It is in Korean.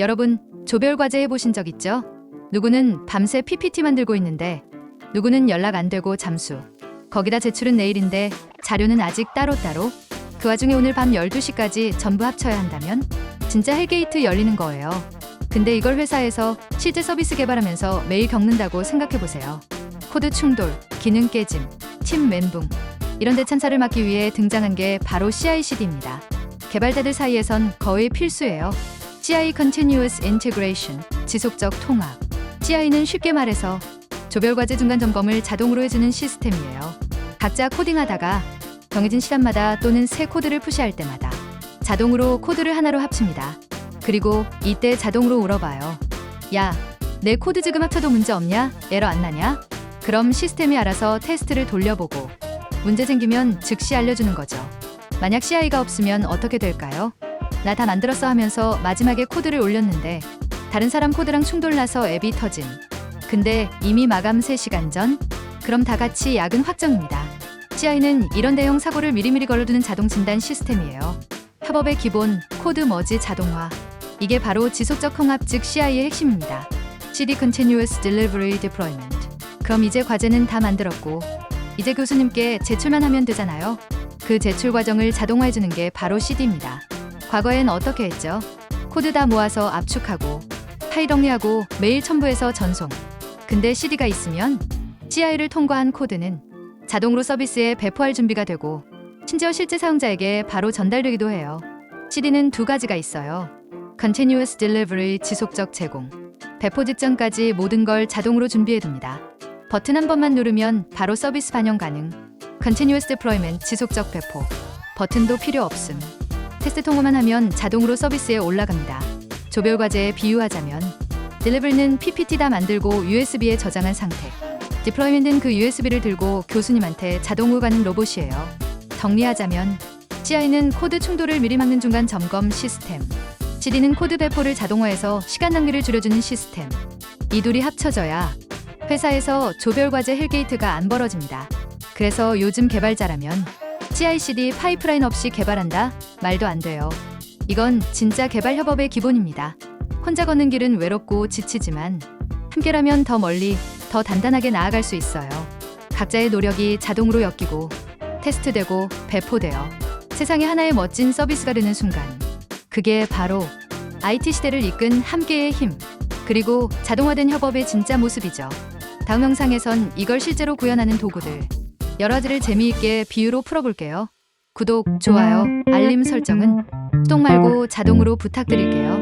여러분, 조별 과제 해보신 적 있죠? 누구는 밤새 PPT 만들고 있는데, 누구는 연락 안 되고 잠수. 거기다 제출은 내일인데, 자료는 아직 따로따로. 그 와중에 오늘 밤 12시까지 전부 합쳐야 한다면, 진짜 헬게이트 열리는 거예요. 근데 이걸 회사에서 실제 서비스 개발하면서 매일 겪는다고 생각해보세요. 코드 충돌, 기능 깨짐, 팀 멘붕. 이런 대참사를 막기 위해 등장한 게 바로 CI/CD입니다. 개발자들 사이에선 거의 필수예요. CI Continuous Integration, 지속적 통합. CI는 쉽게 말해서 조별 과제 중간 점검을 자동으로 해주는 시스템이에요. 각자 코딩하다가 정해진 시간마다 또는 새 코드를 푸시할 때마다 자동으로 코드를 하나로 합칩니다. 그리고 이때 자동으로 물어봐요. 야, 내 코드 지금 합쳐도 문제 없냐? 에러 안 나냐? 그럼 시스템이 알아서 테스트를 돌려보고 문제 생기면 즉시 알려주는 거죠. 만약 CI가 없으면 어떻게 될까요? 나 다 만들었어 하면서 마지막에 코드를 올렸는데 다른 사람 코드랑 충돌나서 앱이 터짐. 근데 이미 마감 3시간 전? 그럼 다 같이 야근 확정입니다. CI는 이런 대형 사고를 미리미리 걸러두는 자동 진단 시스템이에요. 협업의 기본, 코드 머지 자동화. 이게 바로 지속적 통합 즉 CI의 핵심입니다. CD Continuous Delivery Deployment. 그럼 이제 과제는 다 만들었고 이제 교수님께 제출만 하면 되잖아요. 그 제출 과정을 자동화해주는 게 바로 CD입니다. 과거엔 어떻게 했죠? 코드 다 모아서 압축하고 파일 정리하고 메일 첨부해서 전송. 근데 CD가 있으면 CI를 통과한 코드는 자동으로 서비스에 배포할 준비가 되고 심지어 실제 사용자에게 바로 전달되기도 해요. CD는 두 가지가 있어요. Continuous Delivery 지속적 제공. 배포 직전까지 모든 걸 자동으로 준비해둡니다. 버튼 한 번만 누르면 바로 서비스 반영 가능. Continuous Deployment 지속적 배포. 버튼도 필요 없음. 테스트 통과만 하면 자동으로 서비스에 올라갑니다. 조별 과제에 비유하자면 딜리버리는 PPT 다 만들고 USB에 저장한 상태. 디플로이먼트는 그 USB를 들고 교수님한테 자동으로 가는 로봇이에요. 정리하자면 CI는 코드 충돌을 미리 막는 중간 점검 시스템. CD는 코드 배포를 자동화해서 시간 낭비를 줄여주는 시스템. 이 둘이 합쳐져야 회사에서 조별 과제 헬게이트가 안 벌어집니다. 그래서 요즘 개발자라면 CI/CD 파이프라인 없이 개발한다? 말도 안 돼요. 이건 진짜 개발 협업의 기본입니다. 혼자 걷는 길은 외롭고 지치지만 함께라면 더 멀리, 더 단단하게 나아갈 수 있어요. 각자의 노력이 자동으로 엮이고 테스트되고 배포되어 세상에 하나의 멋진 서비스가 되는 순간 그게 바로 IT 시대를 이끈 함께의 힘 그리고 자동화된 협업의 진짜 모습이죠. 다음 영상에선 이걸 실제로 구현하는 도구들 여러 가지를 재미있게 비유로 풀어볼게요. 구독, 좋아요, 알림 설정은 똥 말고 자동으로 부탁드릴게요.